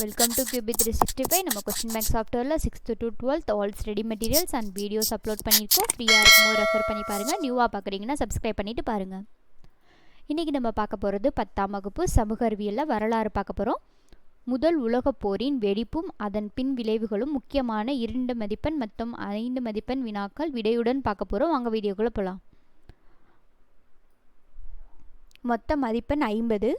Welcome to QB three sixty five நம்ம question bank சாஃப்ட்வேரில் sixth to twelfth all study materials and videos upload பண்ணியிருக்கோம். ஃப்ரீயாக இருக்கும்போது refer பண்ணி பாருங்கள் நியூவாக பார்க்குறீங்கன்னா சப்ஸ்கிரைப் பண்ணிவிட்டு பாருங்கள் இன்றைக்கி நம்ம பார்க்க போகிறது பத்தாம் வகுப்பு சமூக அறிவியலில் வரலாறு பார்க்க போகிறோம் முதல் உலகப் போரின் வெடிப்பும் அதன் பின் விளைவுகளும் முக்கியமான இரண்டு மதிப்பெண் மற்றும் ஐந்து மதிப்பெண் வினாக்கள் விடையுடன் பார்க்க போகிறோம் வாங்க வீடியோக்குள்ளே போகலாம் மொத்த மதிப்பெண் ஐம்பது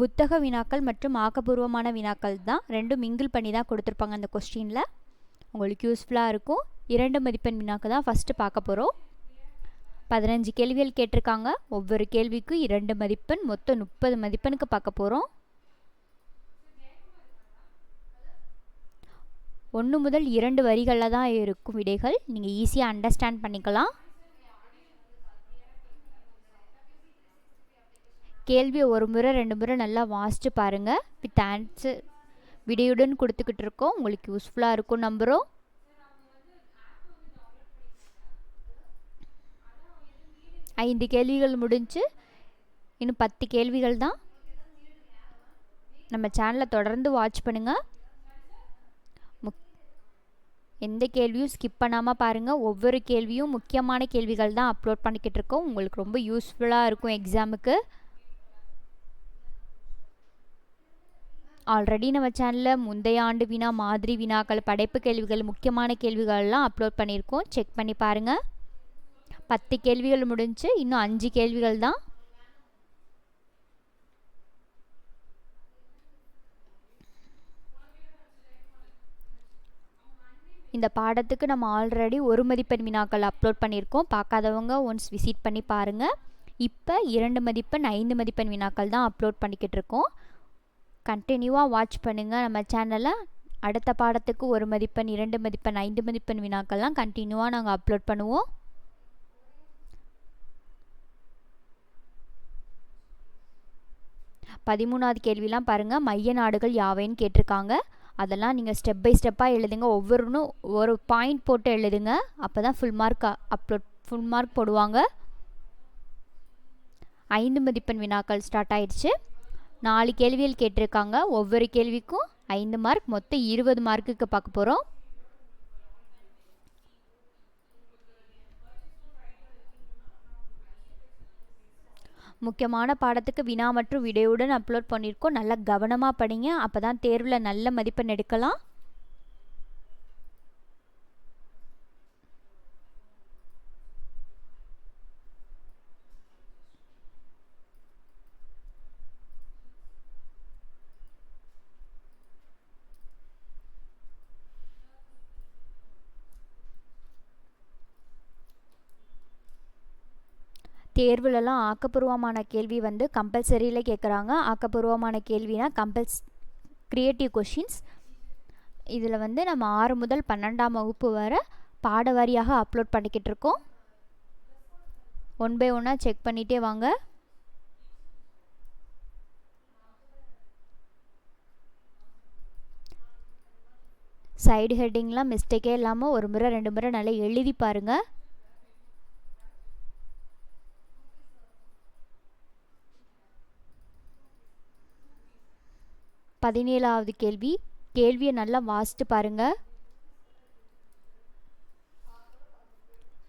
புத்தக வினாக்கள் மற்றும் ஆக்கப்பூர்வமான வினாக்கள் தான் ரெண்டும் மிங்கிள் பண்ணி தான் கொடுத்துருப்பாங்க அந்த கொஸ்டினில் உங்களுக்கு யூஸ்ஃபுல்லாக இருக்கும். இரண்டு மதிப்பெண் வினாக்கு தான் ஃபஸ்ட்டு பார்க்க போகிறோம் பதினஞ்சு கேள்விகள் கேட்டிருக்காங்க. ஒவ்வொரு கேள்விக்கும் இரண்டு மதிப்பெண் மொத்தம் முப்பது மதிப்பெண்ணுக்கு பார்க்க போகிறோம் ஒன்று முதல் இரண்டு வரிகளில் தான் இருக்கும் விடைகள். நீங்கள் ஈஸியாக அண்டர்ஸ்டாண்ட் பண்ணிக்கலாம். கேள்வியை ஒரு முறை ரெண்டு முறை நல்லா வாசித்து பாருங்கள் வித் ஆன்சர் விடையுடன் கொடுத்துக்கிட்டு இருக்கோம். உங்களுக்கு யூஸ்ஃபுல்லாக இருக்கும் நம்புகிறோம் ஐந்து கேள்விகள் முடிஞ்சு இன்னும் பத்து கேள்விகள் தான். நம்ம சேனலை தொடர்ந்து வாட்ச் பண்ணுங்கள் முக் எந்த கேள்வியும் ஸ்கிப் பண்ணாமல் பாருங்கள் ஒவ்வொரு கேள்வியும் முக்கியமான கேள்விகள் தான் அப்லோட் பண்ணிக்கிட்டு இருக்கோம். உங்களுக்கு ரொம்ப யூஸ்ஃபுல்லாக இருக்கும் எக்ஸாமுக்கு ஆல்ரெடி நம்ம சேனலில் முந்தைய ஆண்டு வினா மாதிரி வினாக்கள் படைப்பு கேள்விகள் முக்கியமான கேள்விகள்லாம் அப்லோட் பண்ணியிருக்கோம். செக் பண்ணி பாருங்கள் பத்து கேள்விகள் முடிஞ்சு இன்னும் அஞ்சு கேள்விகள் தான். இந்த பாடத்துக்கு நம்ம ஆல்ரெடி ஒரு மதிப்பெண் வினாக்கள் அப்லோட் பண்ணியிருக்கோம். பார்க்காதவங்க ஒன்ஸ் விசிட் பண்ணி பாருங்கள் இப்போ இரண்டு மதிப்பெண் ஐந்து மதிப்பெண் வினாக்கள் தான் அப்லோட் பண்ணிக்கிட்டு இருக்கோம். கண்டினியூவாக வாட்ச் பண்ணுங்கள் நம்ம சேனலில் அடுத்த பாடத்துக்கு ஒரு மதிப்பெண் இரண்டு மதிப்பெண் ஐந்து மதிப்பெண் வினாக்கள்லாம் கண்டினியூவாக நாங்கள் அப்லோட் பண்ணுவோம். பதிமூணாவது கேள்விலாம் பாருங்கள் மைய நாடுகள் யாவைன்னு கேட்டிருக்காங்க. அதெல்லாம் நீங்கள் ஸ்டெப் பை ஸ்டெப்பாக எழுதுங்க. ஒவ்வொருனும் ஒரு பாயிண்ட் போட்டு எழுதுங்க. அப்போ தான் full mark upload full mark போடுவாங்க. ஐந்து மதிப்பெண் வினாக்கள் ஸ்டார்ட் ஆயிடுச்சு. நாலு கேள்விகள் கேட்டிருக்காங்க. ஒவ்வொரு கேள்விக்கும் ஐந்து மார்க் மொத்தம் இருபது மார்க்குக்கு பார்க்க போகிறோம் முக்கியமான பாடத்துக்கு வினா மற்றும் விடையுடன் அப்லோட் பண்ணியிருக்கோம். நல்லா கவனமாக படிங்க. அப்போ தான் தேர்வில் நல்ல மதிப்பெண் எடுக்கலாம். தேர்வுலலாம் ஆக்கப்பூர்வமான கேள்வி வந்து கம்பல்சரியில் கேட்குறாங்க ஆக்கப்பூர்வமான கேள்வினா கம்பல்ஸ் க்ரியேட்டிவ் கொஷின்ஸ் இதில் வந்து நம்ம ஆறு முதல் பன்னெண்டாம் வகுப்பு வரை பாட வாரியாக அப்லோட் பண்ணிக்கிட்டு இருக்கோம் ஒன் பை ஒன்னாக செக் பண்ணிகிட்டே வாங்க. சைடு ஹெட்டிங்லாம் மிஸ்டேக்கே இல்லாமல் ஒரு முறை ரெண்டு முறை நல்லா எழுதி பாருங்கள் பதினேழாவது கேள்வி. கேள்வியை நல்லா வாசித்து பாருங்கள்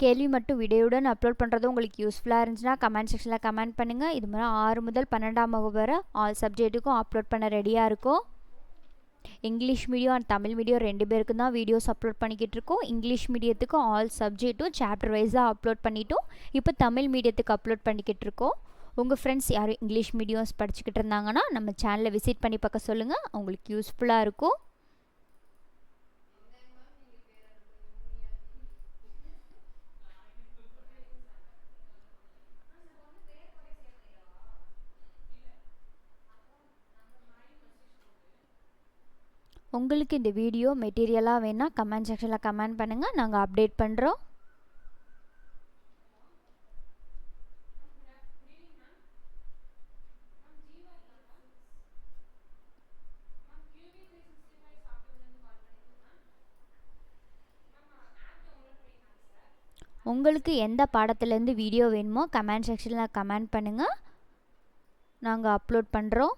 கேள்வி மட்டும் விடையுடன் அப்லோட் பண்ணுறது உங்களுக்கு யூஸ்ஃபுல்லாக இருந்துச்சுன்னா கமெண்ட் செக்ஷனில் கமெண்ட் பண்ணுங்கள் இது மாதிரி ஆறு முதல் பன்னெண்டாம் வகுப்பு வரை ஆல் சப்ஜெக்ட்டுக்கும் அப்லோட் பண்ண ரெடியாக இருக்கும். English medium and Tamil medium ரெண்டு பேருக்கும் தான் வீடியோஸ் அப்லோட் பண்ணிக்கிட்டு இருக்கோம். இங்கிலீஷ் மீடியத்துக்கும் ஆல் சப்ஜெக்ட்டும் சாப்டர் வைஸாக அப்லோட் பண்ணிட்டோம். இப்போ தமிழ் மீடியத்துக்கு அப்லோட் பண்ணிக்கிட்டு இருக்கோம். உங்கள் ஃப்ரெண்ட்ஸ் யாரும் இங்கிலீஷ் மீடியம்ஸ் படிச்சுக்கிட்டு இருந்தாங்கன்னா நம்ம சேனலை விசிட் பண்ணி பார்க்க சொல்லுங்கள் அவங்களுக்கு யூஸ்ஃபுல்லாக இருக்கும். உங்களுக்கு இந்த வீடியோ மெட்டீரியலாக வேணால் கமெண்ட் செக்ஷனில் கமெண்ட் பண்ணுங்கள் நாங்கள் அப்டேட் பண்ணுறோம் உங்களுக்கு எந்த பாடத்துலேருந்து வீடியோ வேணுமோ கமெண்ட் செக்ஷனில் கமெண்ட் பண்ணுங்கள் நாங்கள் அப்லோட் பண்ணுறோம்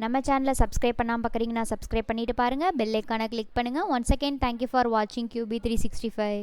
நம்ம சேனலை சப்ஸ்கிரைப் பண்ணாமல் பார்க்குறீங்கன்னா சப்ஸ்கிரைப் பண்ணிவிட்டு பாருங்கள் பெல் ஐக்கானை கிளிக் பண்ணுங்கள் once again thank you for வாட்சிங் கியூபி த்ரீ சிக்ஸ்டி ஃபைவ்